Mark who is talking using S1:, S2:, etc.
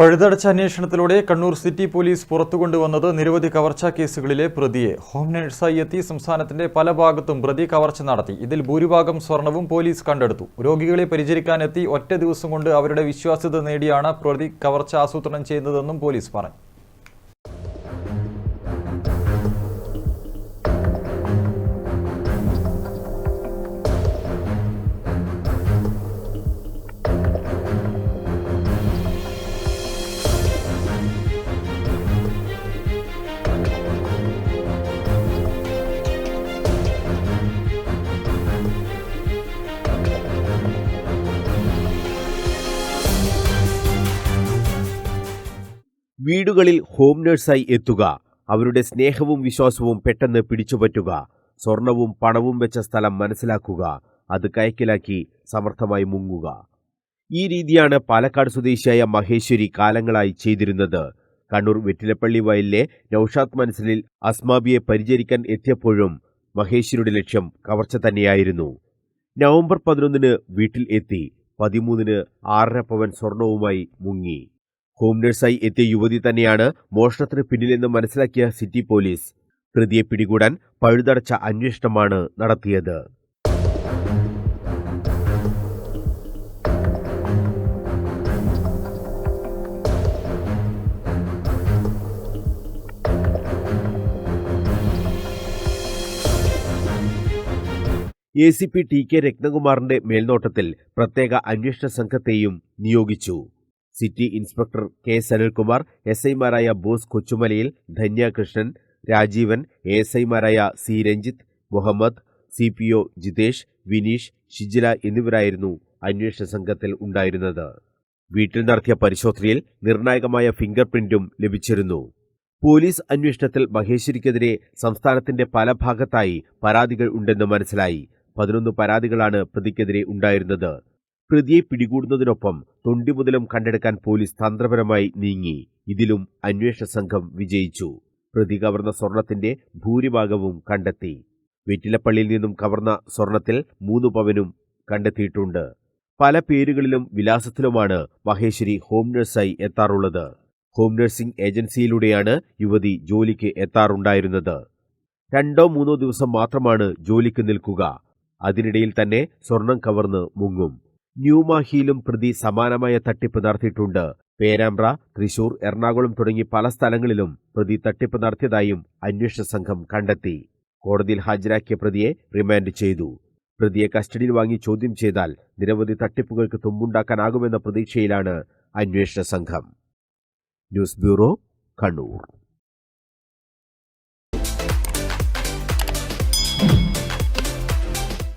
S1: പഴുതടച്ച അന്വേഷണത്തിലൂടെ Kannur city police പുറത്തു കൊണ്ടുവന്നത് നിരവധി കവർച്ചാ കേസുകളിലെ പ്രതിയെ. ഹോം നഴ്സായി എത്തി സംസ്ഥാനത്തിന്റെ പല ഭാഗത്തും പ്രതി കവർച്ച നടത്തി. ഇതിൽ ഭൂരിഭാഗം സ്വർണവും പോലീസ് കണ്ടെടുത്തു. രോഗികളെ പരിചരിക്കാനെത്തി ഒറ്റ ദിവസം കൊണ്ട് അവരുടെ വിശ്വാസ്യത നേടിയാണ് പ്രതി കവർച്ച ആസൂത്രണം ചെയ്യുന്നതെന്നും പോലീസ് പറഞ്ഞു.
S2: വീടുകളിൽ ഹോം നഴ്സായി എത്തുക. അവരുടെ സ്നേഹവും വിശ്വാസവും പെട്ടെന്ന് പിടിച്ചുപറ്റുക. സ്വർണവും പണവും വെച്ച സ്ഥലം മനസ്സിലാക്കുക. അത് കയക്കിലാക്കി സമർത്ഥമായി മുങ്ങുക. ഈ രീതിയാണ് പാലക്കാട് സ്വദേശിയായ മഹേശ്വരി കാലങ്ങളായി ചെയ്തിരുന്നത്. കണ്ണൂർ വെറ്റിലപ്പള്ളി വയലിലെ നൌഷാദ് മനസ്സിലിൽ അസ്മാബിയെ പരിചരിക്കാൻ എത്തിയപ്പോഴും മഹേശ്വരിയുടെ ലക്ഷ്യം കവർച്ച തന്നെയായിരുന്നു. നവംബർ പതിനൊന്നിന് വീട്ടിൽ എത്തി. പതിമൂന്നിന് ആറര പവൻ സ്വർണവുമായി മുങ്ങി. ഹോം നഴ്സായി എത്തിയ യുവതി തന്നെയാണ് മോഷണത്തിന് പിന്നിലെന്ന് മനസ്സിലാക്കിയ സിറ്റി പോലീസ്. പ്രതിയെ പിടികൂടാൻ പഴുതടച്ച അന്വേഷണമാണ് നടത്തിയത്. A C P T K രത്നകുമാറിന്റെ മേൽനോട്ടത്തിൽ പ്രത്യേക അന്വേഷണ സംഘത്തെയും നിയോഗിച്ചു. City inspector K Sanilkumar S ഐമാരായ ബോസ് കൊച്ചുമലയിൽ ധന്യകൃഷ്ണൻ രാജീവൻ എ എസ് ഐമാരായ C Ranjith Muhammad C P O Jithesh Vineesh Shijila എന്നിവരായിരുന്നു അന്വേഷണ സംഘത്തിൽ ഉണ്ടായിരുന്നത്. വീട്ടിൽ നടത്തിയ പരിശോധനയിൽ നിർണായകമായ ഫിംഗർ പ്രിന്റും ലഭിച്ചിരുന്നു. പോലീസ് അന്വേഷണത്തിൽ മഹേശ്വരിക്കെതിരെ സംസ്ഥാനത്തിന്റെ പല ഭാഗത്തായി പരാതികൾ ഉണ്ടെന്ന് മനസ്സിലായി. പതിനൊന്ന് പരാതികളാണ് പ്രതിക്കെതിരെ ഉണ്ടായിരുന്നത്. പ്രതിയെ പിടികൂടുന്നതിനൊപ്പം തൊണ്ടിമുതലും കണ്ടെടുക്കാൻ പോലീസ് തന്ത്രപരമായി നീങ്ങി. ഇതിലും അന്വേഷണ സംഘം വിജയിച്ചു. പ്രതി കവർന്ന സ്വർണത്തിന്റെ ഭൂരിഭാഗവും കണ്ടെത്തി. വെറ്റിലപ്പള്ളിയിൽ നിന്നും കവർന്ന സ്വർണത്തിൽ മൂന്ന് പവനും കണ്ടെത്തിയിട്ടുണ്ട്. പല പേരുകളിലും വിലാസത്തിലുമാണ് മഹേശ്വരി ഹോം നഴ്സായി എത്താറുള്ളത്. ഹോം നഴ്സിംഗ് ഏജൻസിയിലൂടെയാണ് യുവതി ജോലിക്ക് എത്താറുണ്ടായിരുന്നത്. രണ്ടോ മൂന്നോ ദിവസം മാത്രമാണ് ജോലിക്ക് നിൽക്കുക. അതിനിടയിൽ തന്നെ സ്വർണം കവർന്ന് മുങ്ങും. ന്യൂമാഹിയിലും പ്രതി സമാനമായ തട്ടിപ്പ് നടത്തിയിട്ടുണ്ട്. പേരാമ്പ്ര തൃശൂർ എറണാകുളം തുടങ്ങി പല സ്ഥലങ്ങളിലും പ്രതി തട്ടിപ്പ് നടത്തിയതായും അന്വേഷണ സംഘം കണ്ടെത്തി. കോടതിയിൽ ഹാജരാക്കിയ പ്രതിയെ റിമാൻഡ് ചെയ്തു. പ്രതിയെ കസ്റ്റഡിയിൽ വാങ്ങി ചോദ്യം ചെയ്താൽ നിരവധി തട്ടിപ്പുകൾക്ക് തുമ്പുണ്ടാക്കാനാകുമെന്ന പ്രതീക്ഷയിലാണ് അന്വേഷണ സംഘം. News bureau Kannur.